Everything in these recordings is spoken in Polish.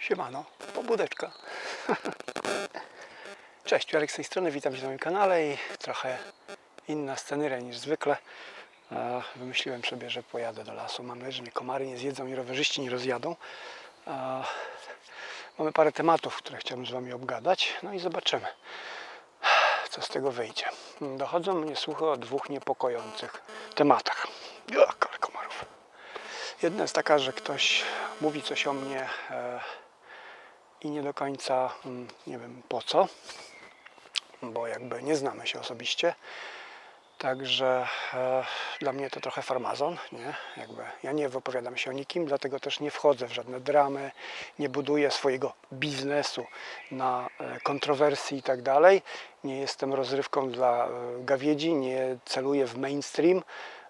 Siemano, pobudeczka. Cześć, Jarek z tej strony, witam Cię na moim kanale i trochę inna sceneria niż zwykle. Wymyśliłem sobie, że pojadę do lasu. Mam nadzieję, że mnie komary nie zjedzą i rowerzyści nie rozjadą. Mamy parę tematów, które chciałbym z Wami obgadać, no i zobaczymy, co z tego wyjdzie. Dochodzą mnie słuchy o dwóch niepokojących tematach. Ja, ale komarów. Jedna jest taka, że ktoś mówi coś o mnie e, i nie do końca mm, nie wiem po co, bo jakby nie znamy się osobiście. Także e, dla mnie to trochę farmazon, nie? Jakby ja nie wypowiadam się o nikim, dlatego też nie wchodzę w żadne dramy, nie buduję swojego biznesu na e, kontrowersji i tak dalej. Nie jestem rozrywką dla e, gawiedzi, nie celuję w mainstream.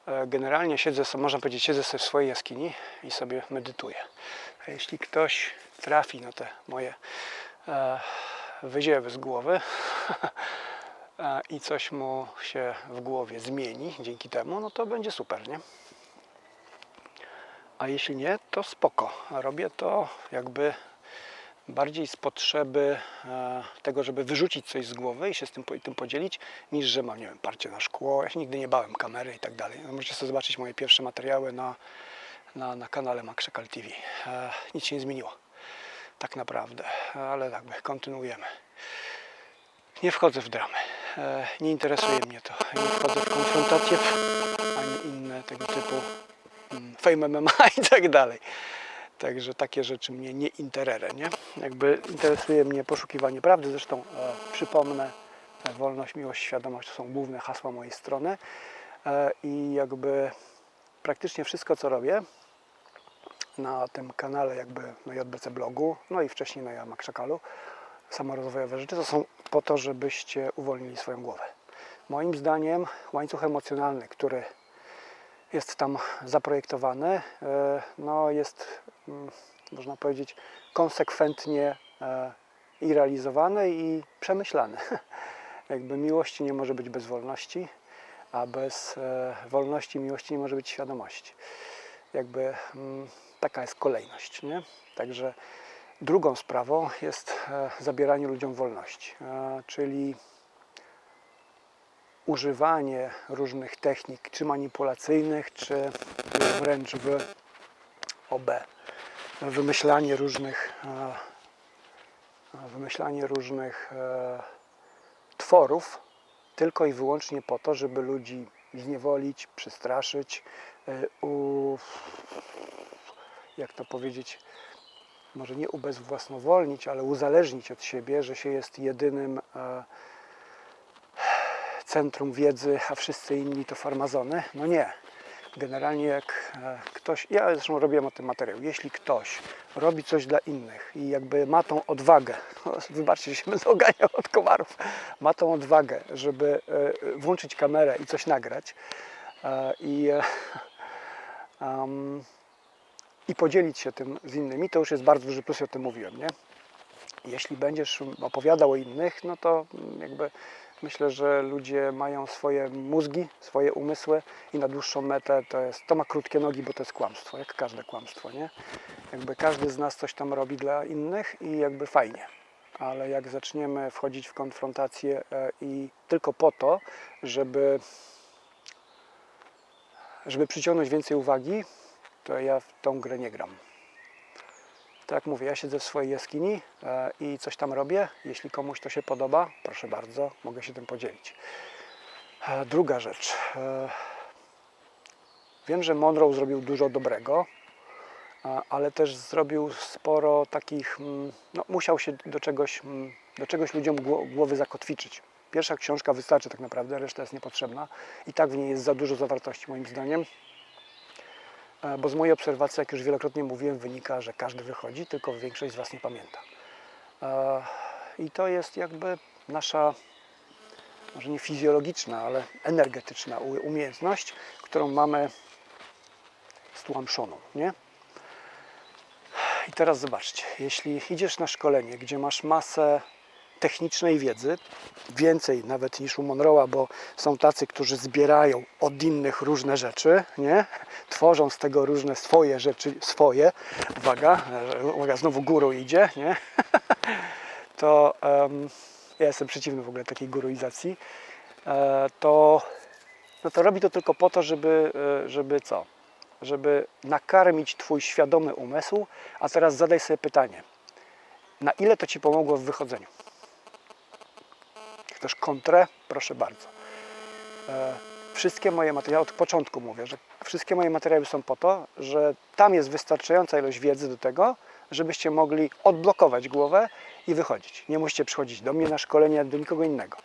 E, Generalnie siedzę, można powiedzieć, siedzę sobie w swojej jaskini i sobie medytuję. A jeśli ktoś trafi na te moje e, wyziewy z głowy e, i coś mu się w głowie zmieni dzięki temu, no to będzie super, nie? A jeśli nie, to spoko. Robię to jakby bardziej z potrzeby e, tego, żeby wyrzucić coś z głowy i się z tym, tym podzielić, niż że mam, nie wiem, parcie na szkło. Ja się nigdy nie bałem kamery i tak dalej. No, Możecie sobie zobaczyć moje pierwsze materiały na, na, na kanale Makrzekal TV. E, nic się nie zmieniło. Tak naprawdę. Ale jakby kontynuujemy. Nie wchodzę w dramy. E, nie interesuje mnie to. Nie wchodzę w konfrontacje ani inne tego typu mm, fame MMA i tak dalej. Także takie rzeczy mnie nie interesuje, nie? Jakby interesuje mnie poszukiwanie prawdy. Zresztą e, przypomnę, e, wolność, miłość, świadomość to są główne hasła mojej strony. E, I jakby praktycznie wszystko, co robię na tym kanale jakby na JBC blogu, no i wcześniej na Makszakalu, samorozwojowe rzeczy, to są po to, żebyście uwolnili swoją głowę. Moim zdaniem łańcuch emocjonalny, który jest tam zaprojektowany, e, no jest, mm, można powiedzieć, konsekwentnie e, i realizowany i przemyślany. Jakby miłości nie może być bez wolności, a bez e, wolności miłości nie może być świadomości. Jakby mm, taka jest kolejność, nie? Także drugą sprawą jest e, zabieranie ludziom wolności, e, czyli używanie różnych technik, czy manipulacyjnych, czy wręcz w OB. Wymyślanie różnych, e, wymyślanie różnych tworów tylko i wyłącznie po to, żeby ludzi zniewolić, przestraszyć, e, u, jak to powiedzieć, może nie ubezwłasnowolnić, ale uzależnić od siebie, że się jest jedynym e, centrum wiedzy, a wszyscy inni to farmazony. No nie. Generalnie jak e, ktoś, ja zresztą robiłem o tym materiał, jeśli ktoś robi coś dla innych i jakby ma tą odwagę, wybaczcie, że się będę oganiał od komarów, ma tą odwagę, żeby e, włączyć kamerę i coś nagrać e, i, i podzielić się tym z innymi, to już jest bardzo duży plus, ja o tym mówiłem, nie? Jeśli będziesz opowiadał o innych, no to mm, jakby myślę, że ludzie mają swoje mózgi, swoje umysły i na dłuższą metę to jest, to ma krótkie nogi, bo to jest kłamstwo, jak każde kłamstwo, nie? Jakby każdy z nas coś tam robi dla innych i jakby fajnie. Ale jak zaczniemy wchodzić w konfrontację e, i tylko po to, żeby żeby przyciągnąć więcej uwagi, to ja w tą grę nie gram. Tak jak mówię, ja siedzę w swojej jaskini e, i coś tam robię. Jeśli komuś to się podoba, proszę bardzo, mogę się tym podzielić. E, druga rzecz. E, wiem, że Monroe zrobił dużo dobrego, ale też zrobił sporo takich, mm, no, musiał się do czegoś, mm, do czegoś ludziom gło- głowy zakotwiczyć. Pierwsza książka wystarczy tak naprawdę, reszta jest niepotrzebna. I tak w niej jest za dużo zawartości moim zdaniem. E, Bo z mojej obserwacji, jak już wielokrotnie mówiłem, wynika, że każdy wychodzi, tylko większość z Was nie pamięta. E, I to jest jakby nasza, może nie fizjologiczna, ale energetyczna umiejętność, którą mamy stłamszoną, nie? I teraz zobaczcie, jeśli idziesz na szkolenie, gdzie masz masę technicznej wiedzy, więcej nawet niż u Monroe'a, bo są tacy, którzy zbierają od innych różne rzeczy, nie? tworzą z tego różne swoje rzeczy, swoje, uwaga, uwaga znowu guru idzie, nie? to em, ja jestem przeciwny w ogóle takiej guruizacji, e, to, no to robi to tylko po to, żeby, e, żeby co? Żeby nakarmić Twój świadomy umysł, a teraz zadaj sobie pytanie, na ile to Ci pomogło w wychodzeniu? Chcesz kontrę? Proszę bardzo. E, wszystkie moje materiały, od początku mówię, że wszystkie moje materiały są po to, że tam jest wystarczająca ilość wiedzy do tego, żebyście mogli odblokować głowę i wychodzić. Nie musicie przychodzić do mnie na szkolenie, do nikogo innego.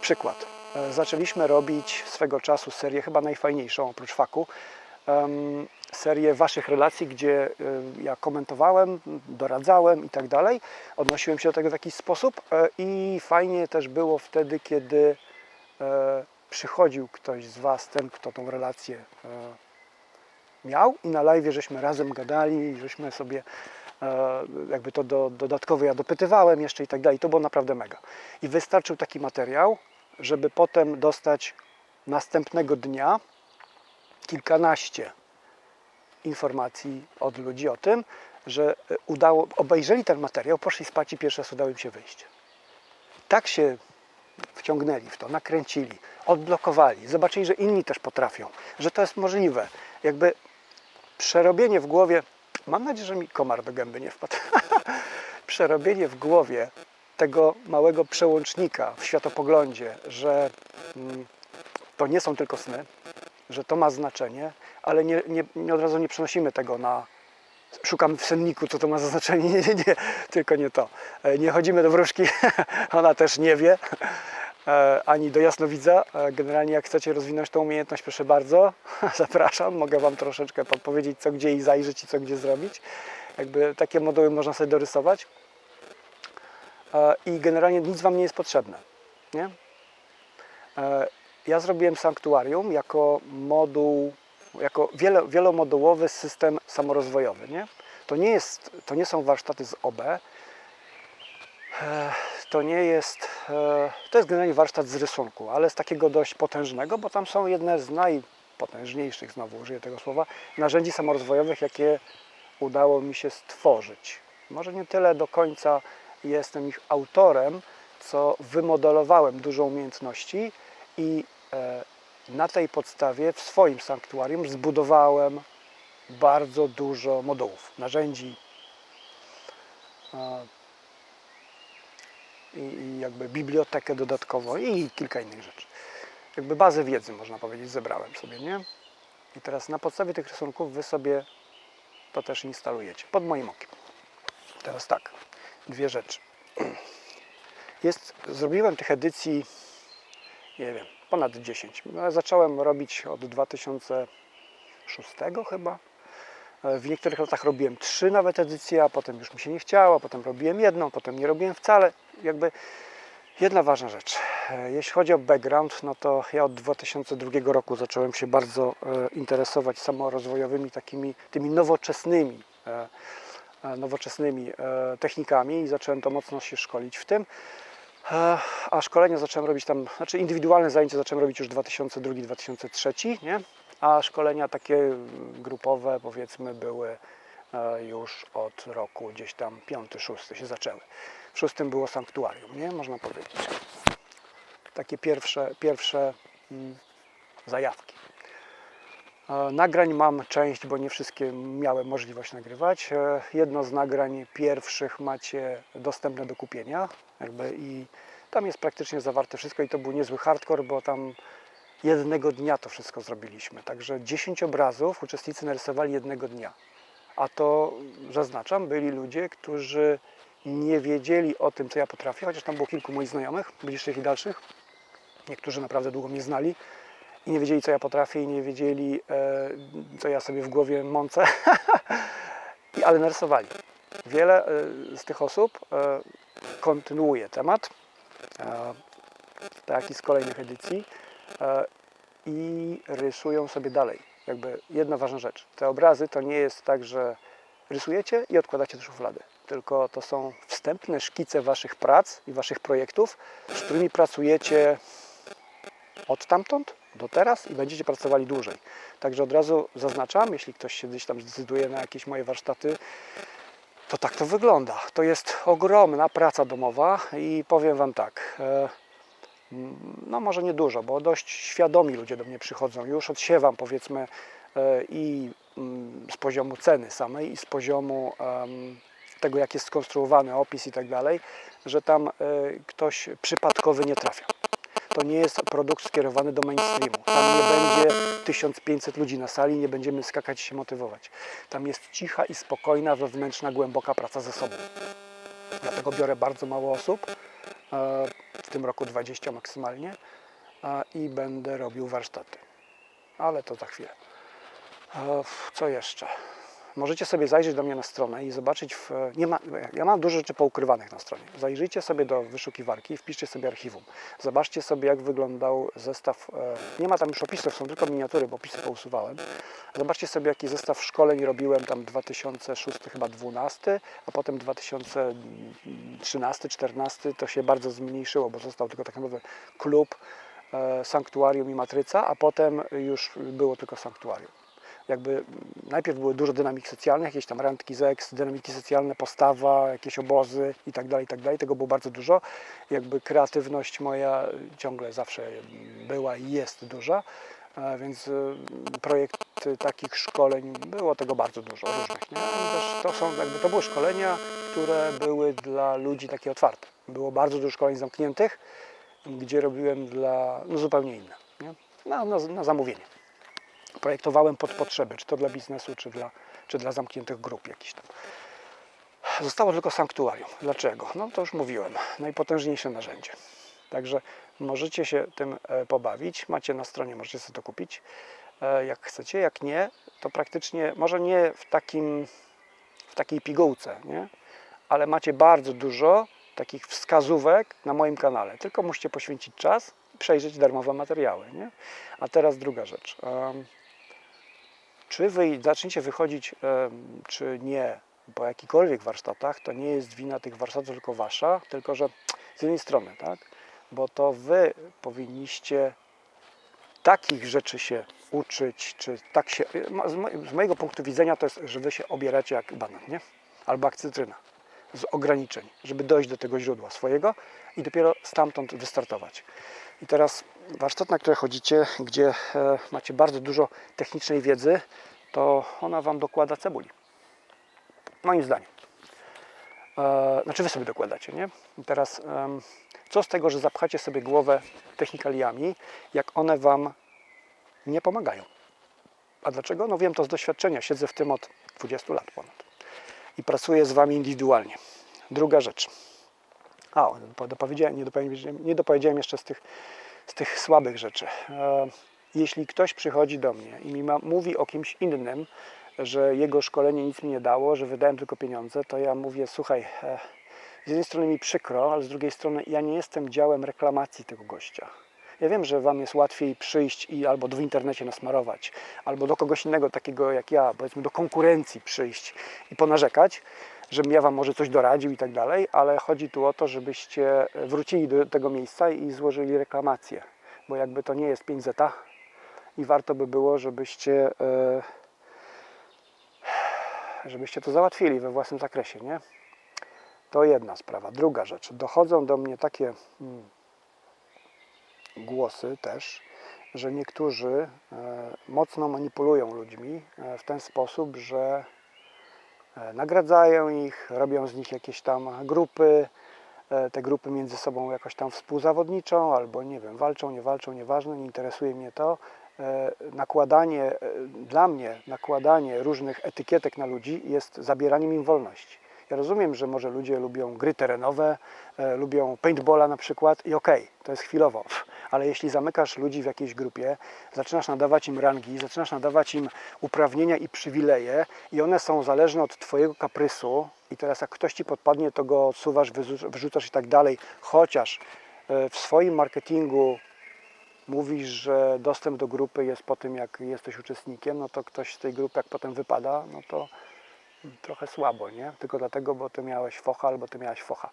Przykład. E, Zaczęliśmy robić swego czasu serię, chyba najfajniejszą oprócz faku, serię Waszych relacji, gdzie ja komentowałem, doradzałem i tak dalej. Odnosiłem się do tego w jakiś sposób e, i fajnie też było wtedy, kiedy e, przychodził ktoś z Was, ten, kto tą relację e, miał i na live żeśmy razem gadali żeśmy sobie jakby to do, dodatkowo ja dopytywałem jeszcze i tak dalej. To było naprawdę mega. I wystarczył taki materiał, żeby potem dostać następnego dnia kilkanaście informacji od ludzi o tym, że e, udało, obejrzeli ten materiał, poszli spać i pierwszy raz udało im się wyjść. Tak się wciągnęli w to, nakręcili, odblokowali, zobaczyli, że inni też potrafią, że to jest możliwe. Jakby przerobienie w głowie, mam nadzieję, że mi komar do gęby nie wpadł, przerobienie w głowie tego małego przełącznika w światopoglądzie, że mm, to nie są tylko sny, że to ma znaczenie, ale nie, nie, nie od razu nie przenosimy tego na. Szukam w senniku, co to ma za znaczenie. Nie, nie, nie, tylko nie to. E, Nie chodzimy do wróżki, ona też nie wie, E, ani do jasnowidza. E, Generalnie, jak chcecie rozwinąć tą umiejętność, proszę bardzo, zapraszam. Mogę Wam troszeczkę podpowiedzieć, co gdzie i zajrzeć i co gdzie zrobić. Jakby takie moduły można sobie dorysować. I generalnie nic Wam nie jest potrzebne. Nie? Ja zrobiłem sanktuarium jako moduł, jako wielo, wielomodułowy system samorozwojowy. Nie? To, nie jest, to nie są warsztaty z OB, e, to nie jest, e, to jest generalnie warsztat z rysunku, ale z takiego dość potężnego, bo tam są jedne z najpotężniejszych, znowu użyję tego słowa, narzędzi samorozwojowych, jakie udało mi się stworzyć. Może nie tyle do końca jestem ich autorem, co wymodelowałem dużo umiejętności i na tej podstawie w swoim sanktuarium zbudowałem bardzo dużo modułów, narzędzi e, i, jakby bibliotekę dodatkową i kilka innych rzeczy. Jakby bazę wiedzy, można powiedzieć, zebrałem sobie, nie? I teraz na podstawie tych rysunków wy sobie to też instalujecie, pod moim okiem. Teraz tak, dwie rzeczy. Jest, zrobiłem tych edycji, nie wiem, ponad 10. No, Zacząłem robić od 2006 chyba. E, W niektórych latach robiłem trzy nawet edycje, a potem już mi się nie chciało, potem robiłem jedną, potem nie robiłem wcale. Jakby jedna ważna rzecz. E, Jeśli chodzi o background, no to ja od 2002 roku zacząłem się bardzo e, interesować samorozwojowymi takimi tymi nowoczesnymi nowoczesnymi technikami i zacząłem to mocno się szkolić w tym. A szkolenia zacząłem robić tam, znaczy indywidualne zajęcia zacząłem robić już 2002-2003, nie? A szkolenia takie grupowe powiedzmy były e, już od roku gdzieś tam piąty, szósty się zaczęły. W szóstym było sanktuarium, nie? Można powiedzieć. Takie pierwsze, pierwsze mm, zajawki. E, Nagrań mam część, bo nie wszystkie miałem możliwość nagrywać. E, Jedno z nagrań pierwszych macie dostępne do kupienia, jakby i tam jest praktycznie zawarte wszystko i to był niezły hardcore, bo tam jednego dnia to wszystko zrobiliśmy. Także 10 obrazów uczestnicy narysowali jednego dnia. A to zaznaczam, byli ludzie, którzy nie wiedzieli o tym, co ja potrafię, chociaż tam było kilku moich znajomych, bliższych i dalszych. Niektórzy naprawdę długo mnie znali i nie wiedzieli, co ja potrafię, i nie wiedzieli, e, co ja sobie w głowie mącę, ale narysowali. Wiele e, z tych osób e, kontynuuje temat, tak i z kolejnych edycji, i rysują sobie dalej. Jakby jedna ważna rzecz. Te obrazy to nie jest tak, że rysujecie i odkładacie do szuflady, tylko to są wstępne szkice Waszych prac i Waszych projektów, z którymi pracujecie od tamtąd do teraz i będziecie pracowali dłużej. Także od razu zaznaczam, jeśli ktoś się gdzieś tam zdecyduje na jakieś moje warsztaty, to tak to wygląda. To jest ogromna praca domowa i powiem Wam tak, e, no może nie dużo, bo dość świadomi ludzie do mnie przychodzą. Już odsiewam powiedzmy e, i z poziomu ceny samej i z poziomu tego, jak jest skonstruowany opis i tak dalej, że tam e, ktoś przypadkowy nie trafia. To nie jest produkt skierowany do mainstreamu. Tam nie będzie 1500 ludzi na sali, nie będziemy skakać i się motywować. Tam jest cicha i spokojna, wewnętrzna, głęboka praca ze sobą. Dlatego biorę bardzo mało osób, e, w tym roku 20 maksymalnie e, i będę robił warsztaty. Ale to za chwilę. E, Co jeszcze? Możecie sobie zajrzeć do mnie na stronę i zobaczyć, w, nie ma, ja mam dużo rzeczy poukrywanych na stronie. Zajrzyjcie sobie do wyszukiwarki i wpiszcie sobie archiwum. Zobaczcie sobie, jak wyglądał zestaw, e, nie ma tam już opisów, są tylko miniatury, bo opisy pousuwałem. Zobaczcie sobie, jaki zestaw szkoleń robiłem tam 2006, chyba 12, a potem 2013, 14 to się bardzo zmniejszyło, bo został tylko tak naprawdę klub, e, sanktuarium i matryca, a potem już było tylko sanktuarium jakby najpierw były dużo dynamik socjalnych, jakieś tam randki seks, dynamiki socjalne, postawa, jakieś obozy i tak dalej, i tak dalej. Tego było bardzo dużo. Jakby kreatywność moja ciągle zawsze była i jest duża, e, więc y, projekty takich szkoleń było tego bardzo dużo różnych. Nie? Też to są jakby to były szkolenia, które były dla ludzi takie otwarte. Było bardzo dużo szkoleń zamkniętych, gdzie robiłem dla no, zupełnie inne. Nie? Na, na, na zamówienie projektowałem pod potrzeby, czy to dla biznesu, czy dla, czy dla zamkniętych grup jakichś tam. Zostało tylko sanktuarium. Dlaczego? No to już mówiłem. Najpotężniejsze narzędzie. Także możecie się tym e, pobawić. Macie na stronie, możecie sobie to kupić e, jak chcecie. Jak nie, to praktycznie, może nie w, takim, w takiej pigułce, nie? ale macie bardzo dużo takich wskazówek na moim kanale. Tylko musicie poświęcić czas i przejrzeć darmowe materiały. Nie? A teraz druga rzecz. Czy wy zaczniecie wychodzić, czy nie, po jakichkolwiek warsztatach, to nie jest wina tych warsztatów tylko wasza, tylko że z jednej strony, tak? Bo to wy powinniście takich rzeczy się uczyć, czy tak się. Z mojego punktu widzenia to jest, że wy się obieracie jak banan, nie? Albo jak cytryna z ograniczeń, żeby dojść do tego źródła swojego i dopiero stamtąd wystartować. I teraz warsztat, na który chodzicie, gdzie e, macie bardzo dużo technicznej wiedzy, to ona Wam dokłada cebuli. Moim zdaniem. E, znaczy Wy sobie dokładacie, nie? I teraz co z tego, że zapchacie sobie głowę technikaliami, jak one Wam nie pomagają? A dlaczego? No wiem to z doświadczenia. Siedzę w tym od 20 lat ponad i pracuję z Wami indywidualnie. Druga rzecz. A, dopowiedziałem, nie, dopowiedziałem, nie dopowiedziałem jeszcze z tych, z tych słabych rzeczy. E, jeśli ktoś przychodzi do mnie i mi ma, mówi o kimś innym, że jego szkolenie nic mi nie dało, że wydałem tylko pieniądze, to ja mówię, słuchaj, e, z jednej strony mi przykro, ale z drugiej strony ja nie jestem działem reklamacji tego gościa. Ja wiem, że Wam jest łatwiej przyjść i albo w internecie nasmarować, albo do kogoś innego, takiego jak ja, powiedzmy do konkurencji przyjść i ponarzekać, żebym ja Wam może coś doradził i tak dalej, ale chodzi tu o to, żebyście wrócili do tego miejsca i złożyli reklamację, bo jakby to nie jest 5 zeta i warto by było, żebyście e, żebyście to załatwili we własnym zakresie, nie? To jedna sprawa. Druga rzecz. Dochodzą do mnie takie hmm, głosy też, że niektórzy e, mocno manipulują ludźmi e, w ten sposób, że e, nagradzają ich, robią z nich jakieś tam grupy, te grupy między sobą jakoś tam współzawodniczą, albo nie wiem, walczą, nie walczą, nieważne, nie interesuje mnie to. Nakładanie, dla mnie nakładanie różnych etykietek na ludzi jest zabieraniem im wolności. Ja rozumiem, że może ludzie lubią gry terenowe, e, lubią paintballa na przykład i okej, okay, to jest chwilowo, ale jeśli zamykasz ludzi w jakiejś grupie, zaczynasz nadawać im rangi, zaczynasz nadawać im uprawnienia i przywileje i one są zależne od Twojego kaprysu i teraz jak ktoś Ci podpadnie, to go odsuwasz, wyrzucasz i tak dalej, chociaż e, w swoim marketingu mówisz, że dostęp do grupy jest po tym, jak jesteś uczestnikiem, no to ktoś z tej grupy, jak potem wypada, no to trochę słabo, nie? Tylko dlatego, bo ty miałeś focha albo ty miałaś focha.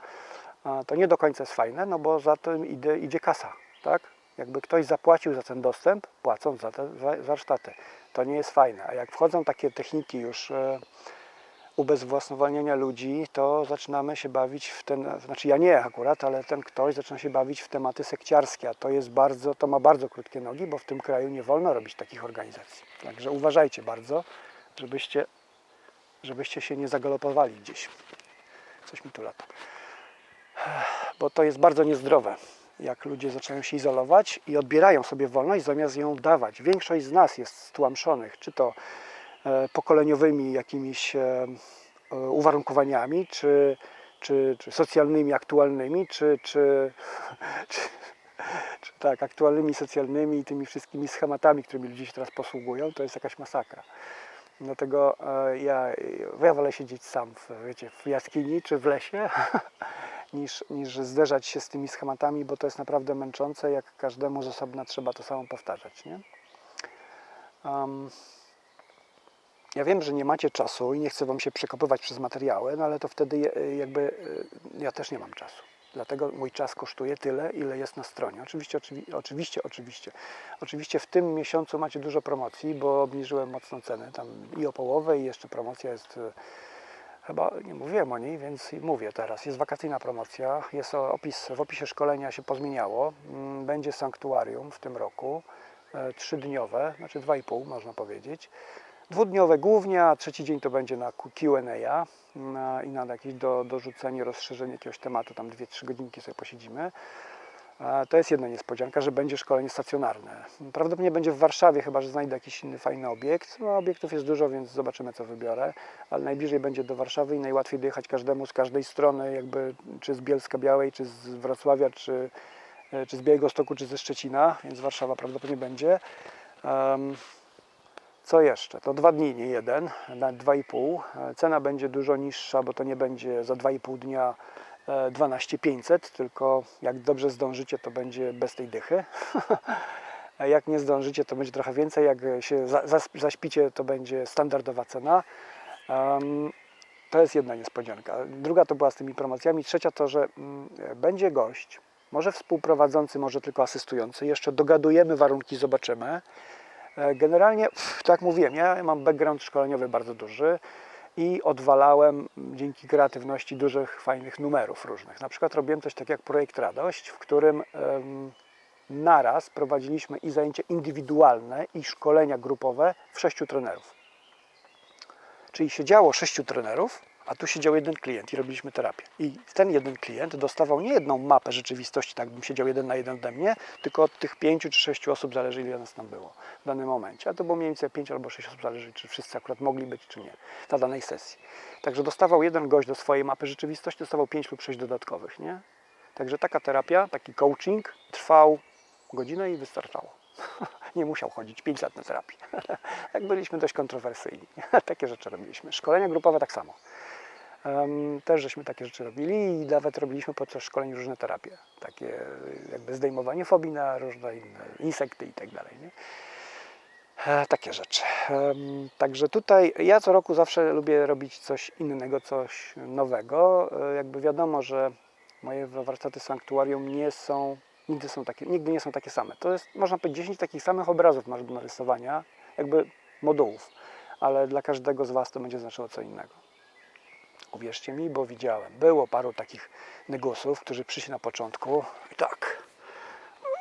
To nie do końca jest fajne, no bo za tym idzie, idzie kasa, tak? Jakby ktoś zapłacił za ten dostęp, płacąc za te wa- warsztaty. To nie jest fajne. A jak wchodzą takie techniki już e, ubezwłasnowolnienia ludzi, to zaczynamy się bawić w ten, znaczy ja nie akurat, ale ten ktoś zaczyna się bawić w tematy sekciarskie, a to jest bardzo, to ma bardzo krótkie nogi, bo w tym kraju nie wolno robić takich organizacji. Także uważajcie bardzo, żebyście, żebyście się nie zagalopowali gdzieś. Coś mi tu lata. Bo to jest bardzo niezdrowe, jak ludzie zaczynają się izolować i odbierają sobie wolność zamiast ją dawać. Większość z nas jest stłamszonych, czy to e, pokoleniowymi jakimiś e, e, uwarunkowaniami, czy, czy, czy socjalnymi, aktualnymi, czy, czy, czy, czy tak, aktualnymi, socjalnymi i tymi wszystkimi schematami, którymi ludzie się teraz posługują, to jest jakaś masakra. Dlatego e, ja, ja wolę siedzieć sam w, wiecie, w jaskini czy w lesie, niż, niż zderzać się z tymi schematami, bo to jest naprawdę męczące, jak każdemu z osobna trzeba to samo powtarzać. Nie? Em, ja wiem, że nie macie czasu i nie chcę Wam się przekopywać przez materiały, no ale to wtedy je- jakby e, ja też nie mam czasu. Dlatego mój czas kosztuje tyle, ile jest na stronie. Oczywiście, oczywi- oczywiście, oczywiście. Oczywiście w tym miesiącu macie dużo promocji, bo obniżyłem mocno ceny. Tam i o połowę, i jeszcze promocja jest. e, Chyba nie mówiłem o niej, więc mówię teraz. Jest wakacyjna promocja, jest opis, w opisie szkolenia się pozmieniało. Mm, Będzie sanktuarium w tym roku, e, trzydniowe, znaczy dwa i pół można powiedzieć. Dwudniowe głównie, a trzeci dzień to będzie na Q&A i na jakieś do, dorzucenie, rozszerzenie jakiegoś tematu, tam 2-3 godzinki sobie posiedzimy. To jest jedna niespodzianka, że będzie szkolenie stacjonarne. Prawdopodobnie będzie w Warszawie, chyba że znajdę jakiś inny fajny obiekt. No, obiektów jest dużo, więc zobaczymy, co wybiorę. Ale najbliżej będzie do Warszawy i najłatwiej dojechać każdemu z każdej strony, jakby czy z Bielska Białej, czy z Wrocławia, czy, e, czy z Białego Stoku, czy ze Szczecina, więc Warszawa prawdopodobnie będzie. Co jeszcze? To dwa dni, nie jeden, na dwa i pół. E, Cena będzie dużo niższa, bo to nie będzie za dwa i pół dnia e, 12 500, tylko jak dobrze zdążycie, to będzie bez tej dychy. Jak nie zdążycie, to będzie trochę więcej. Jak się zaśpicie, to będzie standardowa cena. To jest jedna niespodzianka. Druga to była z tymi promocjami. Trzecia to, że mm, będzie gość, może współprowadzący, może tylko asystujący. Jeszcze dogadujemy warunki, zobaczymy. E, Generalnie, pff, tak mówiłem, ja mam background szkoleniowy bardzo duży i odwalałem dzięki kreatywności dużych, fajnych numerów różnych. Na przykład robiłem coś takiego jak projekt Radość, w którym em, naraz prowadziliśmy i zajęcia indywidualne, i szkolenia grupowe w sześciu trenerów. Czyli siedziało sześciu trenerów, a tu siedział jeden klient i robiliśmy terapię. I ten jeden klient dostawał nie jedną mapę rzeczywistości, tak bym siedział jeden na jeden ode mnie, tylko od tych pięciu czy sześciu osób zależy, ile nas tam było w danym momencie. A to było mniej więcej pięć albo sześć osób, zależy, czy wszyscy akurat mogli być, czy nie, na danej sesji. Także dostawał jeden gość do swojej mapy rzeczywistości, dostawał pięć lub sześć dodatkowych, nie? Także taka terapia, taki coaching trwał godzinę i wystarczało. Nie musiał chodzić 5 lat na terapię. Jak byliśmy dość kontrowersyjni. Takie rzeczy robiliśmy. Szkolenia grupowe tak samo. Też żeśmy takie rzeczy robili i nawet robiliśmy podczas szkoleń różne terapie. Takie jakby zdejmowanie fobii na różne inne insekty i tak dalej. Nie? E, Takie rzeczy. Także tutaj ja co roku zawsze lubię robić coś innego, coś nowego. E, Jakby wiadomo, że moje warsztaty sanktuarium nie są, nigdy, są takie, nigdy nie są takie same. To jest, można powiedzieć, 10 takich samych obrazów masz do narysowania, jakby modułów, ale dla każdego z Was to będzie znaczyło co innego. Uwierzcie mi, bo widziałem. Było paru takich negusów, którzy przyszli na początku i tak.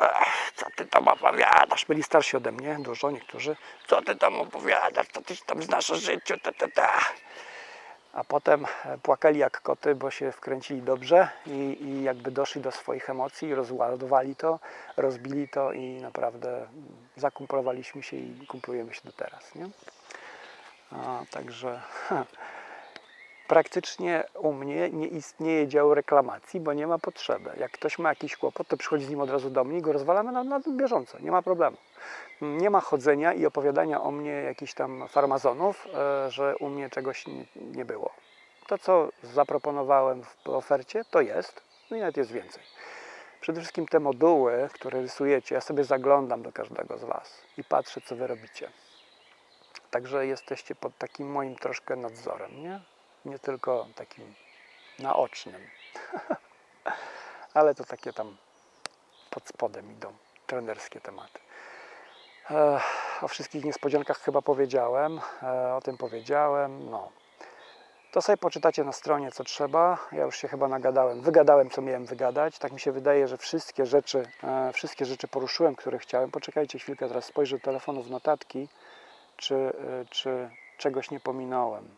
Ech, co ty tam opowiadasz? Byli starsi ode mnie, dużo, niektórzy. Co ty tam opowiadasz? Co ty tam znasz o życiu? Ta, ta, ta. A potem e, płakali jak koty, bo się wkręcili dobrze i, i jakby doszli do swoich emocji, rozładowali to, rozbili to i naprawdę zakumplowaliśmy się i kumplujemy się do teraz. Nie? A, także praktycznie u mnie nie istnieje dział reklamacji, bo nie ma potrzeby. Jak ktoś ma jakiś kłopot, to przychodzi z nim od razu do mnie i go rozwalamy na, na bieżąco, nie ma problemu. Nie ma chodzenia i opowiadania o mnie jakichś tam farmazonów, e, że u mnie czegoś nie, nie było. To, co zaproponowałem w ofercie, to jest, no i nawet jest więcej. Przede wszystkim te moduły, które rysujecie, ja sobie zaglądam do każdego z Was i patrzę, co Wy robicie. Także jesteście pod takim moim troszkę nadzorem, nie? Nie tylko takim naocznym. Ale to takie tam pod spodem idą trenerskie tematy. O wszystkich niespodziankach chyba powiedziałem, o tym powiedziałem. No. To sobie poczytacie na stronie, co trzeba. Ja już się chyba nagadałem, wygadałem, co miałem wygadać. Tak mi się wydaje, że wszystkie rzeczy, e, wszystkie rzeczy poruszyłem, które chciałem. Poczekajcie chwilkę, teraz spojrzę do telefonu w notatki, czy, e, czy czegoś nie pominąłem.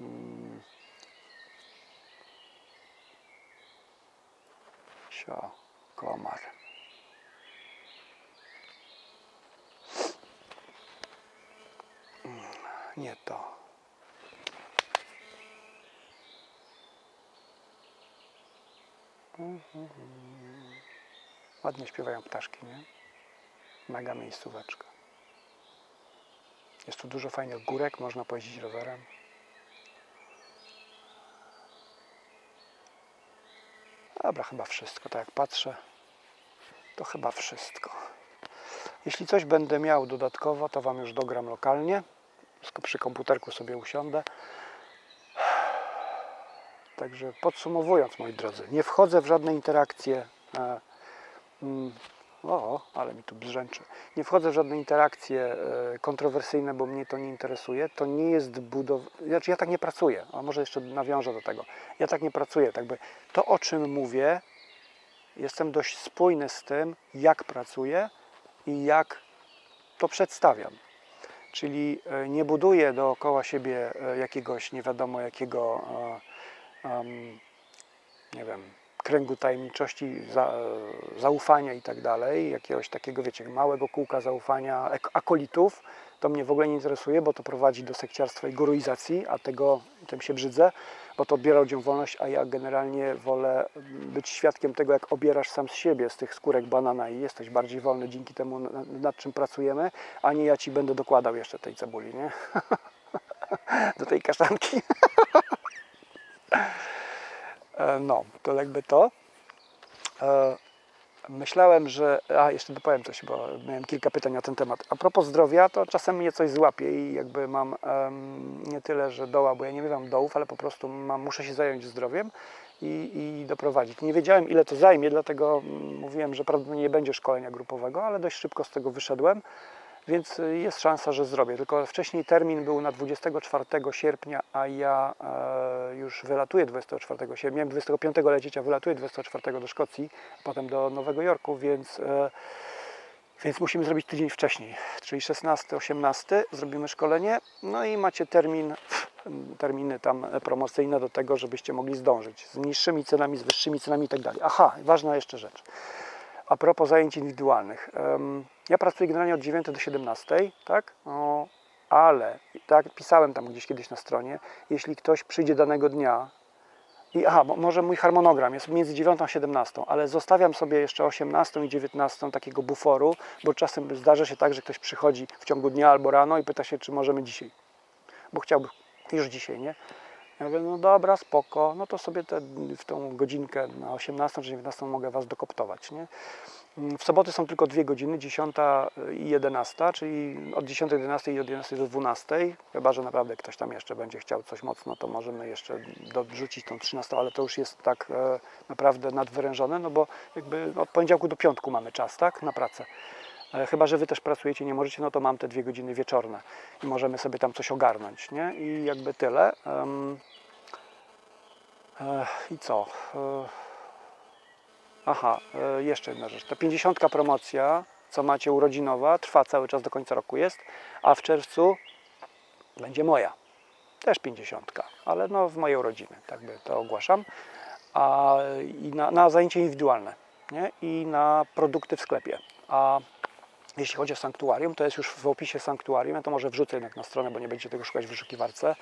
Mm. Sio, komar. Mm, Nie to. Ładnie śpiewają ptaszki, nie? Mega miejscóweczka. Jest tu dużo fajnych górek, można pojeździć rowerem. Dobra, chyba wszystko. Tak jak patrzę, to chyba wszystko. Jeśli coś będę miał dodatkowo, to Wam już dogram lokalnie. Przy komputerku sobie usiądę. Także podsumowując, moi drodzy, nie wchodzę w żadne interakcje. O, ale mi tu brzęczy. Nie wchodzę w żadne interakcje e, kontrowersyjne, bo mnie to nie interesuje. To nie jest budowa. Znaczy, ja tak nie pracuję. A może jeszcze nawiążę do tego. Ja tak nie pracuję. Tak by to, o czym mówię, jestem dość spójny z tym, jak pracuję i jak to przedstawiam. Czyli e, nie buduję dookoła siebie e, jakiegoś nie wiadomo jakiego nie wiem, kręgu tajemniczości, za, zaufania i tak dalej, jakiegoś takiego, wiecie, małego kółka zaufania, akolitów, to mnie w ogóle nie interesuje, bo to prowadzi do sekciarstwa i guruizacji, a tego tym się brzydzę, bo to odbiera ludziom wolność, a ja generalnie wolę być świadkiem tego, jak obierasz sam z siebie z tych skórek banana i jesteś bardziej wolny dzięki temu, na- nad czym pracujemy, a nie ja ci będę dokładał jeszcze tej cebuli, nie? Do tej kaszanki. E, No, to jakby to. E, Myślałem, że. A, jeszcze dopowiem coś, bo miałem kilka pytań na ten temat. A propos zdrowia, to czasem mnie coś złapie i jakby mam em, nie tyle, że doła, bo ja nie miewam dołów, ale po prostu mam, muszę się zająć zdrowiem i, i doprowadzić. Nie wiedziałem, ile to zajmie, dlatego mm, mówiłem, że prawdopodobnie nie będzie szkolenia grupowego, ale dość szybko z tego wyszedłem. Więc y, jest szansa, że zrobię. Tylko wcześniej termin był na 24 sierpnia, a ja e, już wylatuję 24 sierpnia. Miałem 25 lecieć, a wylatuję 24 do Szkocji, potem do Nowego Jorku, więc, e, więc musimy zrobić tydzień wcześniej, czyli 16-18 zrobimy szkolenie. No i macie termin, terminy tam promocyjne do tego, żebyście mogli zdążyć z niższymi cenami, z wyższymi cenami i tak. Aha, ważna jeszcze rzecz. A propos zajęć indywidualnych. Ja pracuję generalnie od 9 do 17, tak? No, ale, tak pisałem tam gdzieś kiedyś na stronie, jeśli ktoś przyjdzie danego dnia i aha, może mój harmonogram jest między 9 a 17, ale zostawiam sobie jeszcze 18 i 19 takiego buforu, bo czasem zdarza się tak, że ktoś przychodzi w ciągu dnia albo rano i pyta się, czy możemy dzisiaj, bo chciałby już dzisiaj, nie? Ja mówię, no dobra, spoko, no to sobie te, w tą godzinkę na 18 czy 19 mogę Was dokoptować, nie? W soboty są tylko dwie godziny, 10 i 11, czyli od 10 do 11 i od 11 do 12. Chyba, że naprawdę ktoś tam jeszcze będzie chciał coś mocno, to możemy jeszcze dorzucić tą 13, ale to już jest tak e, naprawdę nadwyrężone, no bo jakby od poniedziałku do piątku mamy czas, tak, na pracę. E, Chyba, że Wy też pracujecie, nie możecie, no to mam te dwie godziny wieczorne i możemy sobie tam coś ogarnąć, nie? I jakby tyle. E, I co? E, Aha, jeszcze jedna rzecz. Ta 50 promocja, co macie urodzinowa, trwa cały czas do końca roku jest, a w czerwcu będzie moja. Też 50, ale no w mojej urodziny, tak by to ogłaszam. A, I na, na zajęcie indywidualne nie? i na produkty w sklepie. A jeśli chodzi o sanktuarium, to jest już w opisie sanktuarium. Ja to może wrzucę jednak na stronę, bo nie będziecie tego szukać w wyszukiwarce.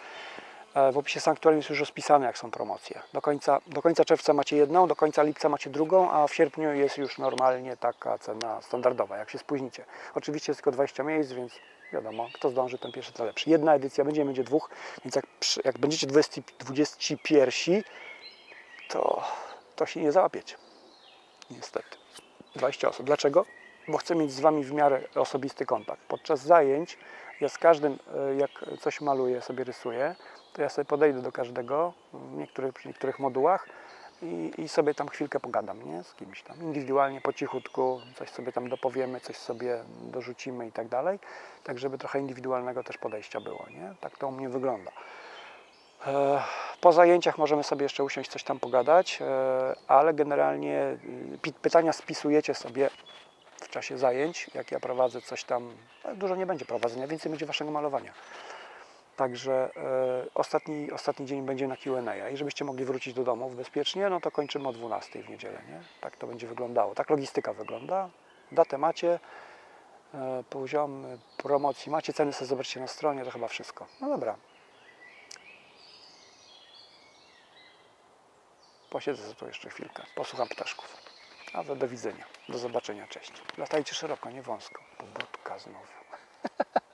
E, W opisie sanktuarium jest już rozpisane, jak są promocje. Do końca, do końca czerwca macie jedną, do końca lipca macie drugą, a w sierpniu jest już normalnie taka cena standardowa, jak się spóźnicie. Oczywiście jest tylko 20 miejsc, więc wiadomo, kto zdąży, ten pierwszy to lepszy. Jedna edycja będzie, będzie dwóch, więc jak, jak będziecie 20, 21, to, to się nie załapiecie. Niestety. 20 osób. Dlaczego? Bo chcę mieć z Wami w miarę osobisty kontakt. Podczas zajęć Ja z każdym, e, jak coś maluję, sobie rysuję, to ja sobie podejdę do każdego w niektórych, przy niektórych modułach i, i sobie tam chwilkę pogadam, nie? Z kimś tam, indywidualnie, po cichutku, coś sobie tam dopowiemy, coś sobie dorzucimy i tak dalej, tak żeby trochę indywidualnego też podejścia było, nie? Tak to u mnie wygląda. E, Po zajęciach możemy sobie jeszcze usiąść, coś tam pogadać, e, ale generalnie y, pytania spisujecie sobie w czasie zajęć, jak ja prowadzę coś tam, dużo nie będzie prowadzenia, więcej będzie waszego malowania. Także e, ostatni, ostatni dzień będzie na Q&A i żebyście mogli wrócić do domów bezpiecznie, no to kończymy o 12 w niedzielę, nie? Tak to będzie wyglądało. Tak logistyka wygląda. Datę macie, e, poziom promocji macie, ceny sobie zobaczcie na stronie, to chyba wszystko. No dobra. Posiedzę sobie tu jeszcze chwilkę, posłucham ptaszków. A do widzenia, do zobaczenia, cześć. Latajcie szeroko, nie wąsko. Pobudka znowu.